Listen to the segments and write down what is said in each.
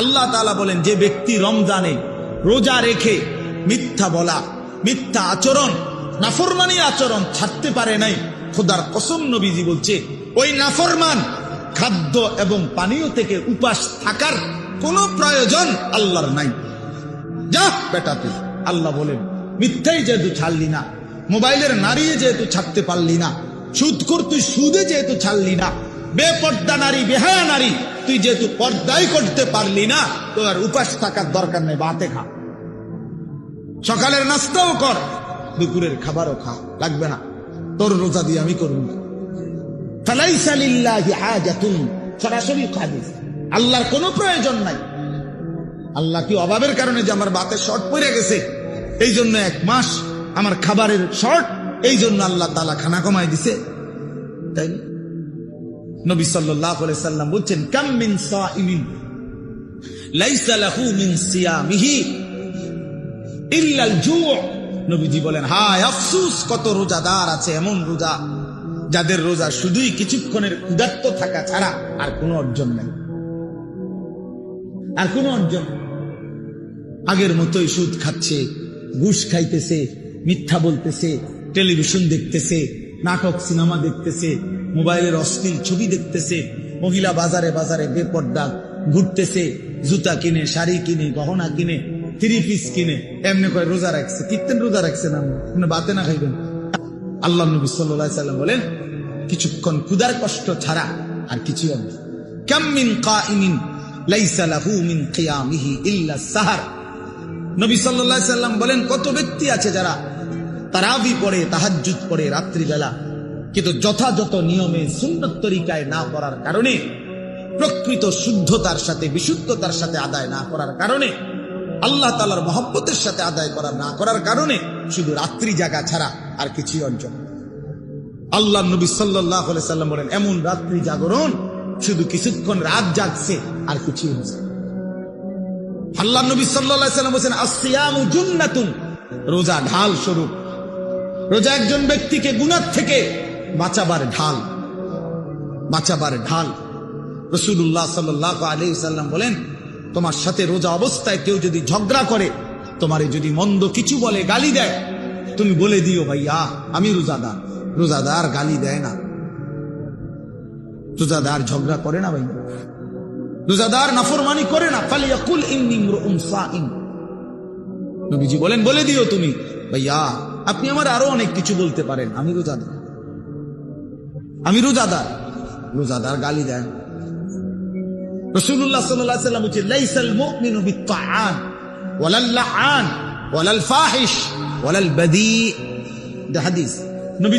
আল্লাহ তালা বলেন, যে ব্যক্তি রমজানে রোজা রেখে মিথ্যা বলা, মিথ্যা আচরণ, নাফরমানি আচরণ ছাড়তে পারে নাই, খোদার কসম নবীজি বলছে, ওই নাফরমান খাদ্য এবং পানীয় থেকে উপাস থাকার কোনো প্রয়োজন আল্লাহর নাই। যা বেটা তুই, আল্লাহ বলেন, মিথ্যাই যেহেতু ছাড়লি না, মোবাইলের নারী যেহেতু ছাড়তে পারলি না সুদ কর তুই সুদে যেহেতু ছাড়লি না, বেপর্দা নারী, বেহায়া নারী তুই যেহেতু পর্দাই করতে পারলি না তো আর উপাস থাকার দরকার নেই, বাতে খা। সকালের নাস্তাও কর, দুপুরের খাবারও খা, লাগবে না। তোর রোজা দিয়ে আমি হাজাতুন, সরাসরি হাদিস আল্লাহর কোনো প্রয়োজন নাই। আল্লাহ কি অভাবের কারণে যে আমার বাতের শর্ট পড়ে গেছে? এই জন্য এক মাস আমার খাবারের শর্ট, এই জন্য আল্লাহ তালা খানা কমাই দিছে। তাই না? নবী আলাইহি সাল্লাম বলছেন, কাম মিন জু' নবীজি বলেন, হায় আফসুস, কত রোজাদার আছে এমন রোজা, যাদের রোজা শুধুই কিছুক্ষণের উদাত্ত থাকা ছাড়া আর কোনো অর্জন নেই। আর কোনো অর্জন আগের মতোই সুদ খাচ্ছে, ঘুষ খাইতেছে, মিথ্যা বলতেছে, টেলিভিশন দেখতেছে, নাটক, সিনেমা দেখতেছে মোবাইলের অশ্লীল ছবি দেখতেছে, মহিলা বাজারে বাজারে বেপর্দা, ঘুরতেছে, জুতা কিনে, শাড়ি কিনে, গহনা কিনে থ্রি পিস কিনে, এমনি করে রোজা রাখছে। কীর্তেন রোজা রাখছে না? বাতে না খাইবেন? আল্লাহ নবী সাল্লাহ সাল্লাম বলেন, কিছুক্ষণ ক্ষুদার কষ্ট ছাড়া আর। কাম মিন কাইমিন মিন ইল্লা সাহার। বলেন, কত ব্যক্তি আছে যারা তারাবি পড়ে, তাহাজ্জুদ পড়ে রাত্রিবেলা কিন্তু যথাযথ নিয়মে সুন্নত তরিকায় না করার কারণে, প্রকৃত শুদ্ধতার সাথে, বিশুদ্ধতার সাথে আদায় না করার কারণে, আল্লাহ তালার মহব্বতের সাথে আদায় করা না করার কারণে শুধু রাত্রি জাগা ছাড়া আর কিছুই অঞ্চল আল্লাহ নবী সাল্লাহ সাল্লাম বলেন, এমন রাত্রি জাগরণ শুধু কিছুক্ষণ রাত জাগছে আর কিছুই হচ্ছে। আল্লাহ নবী সাল্লাম বলছেন আসিয়ামু রোজা ঢাল স্বরূপ। রোজা একজন ব্যক্তিকে গুনার থেকে বাঁচাবার ঢাল বাঁচাবার ঢাল। রসুল্লাহ সাল্লাহ আলি সাল্লাম বলেন, তোমার সাথে রোজা অবস্থায় কেউ যদি ঝগড়া করে, তোমারে যদি মন্দ কিছু বলে গালি দেয়, তুমি বলে দিও ভাইয়া, আমি রোজাদার। রোজাদার গালি দেয় না। রোজাদার ঝগড়া করে না ভাই রোজাদার নাফরমানি করে না। বলেন, বলে দিও তুমি, ভাইয়া, আপনি আমার আরও অনেক কিছু বলতে পারেন, আমি রোজাদার। আমি রোজাদার। রোজাদার গালি দেন। সাল্লাম লাইসাল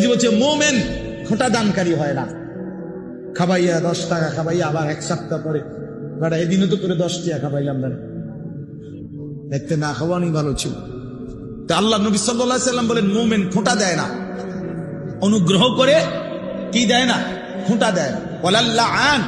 বলছে দানকারী হয় খাবাইয়া দশ টাকা খাবাইয়া আবার এক সপ্তাহ পরে এদিনও তো করে দেখতে না খাওয়ানি ভালো ছিল। আল্লাহ নবী সাল্লাম বলেন, মোমেন খোঁটা দেয় না। অনুগ্রহ করে কি দেয় না? খুঁটা দেয়। বলাল্লা আন।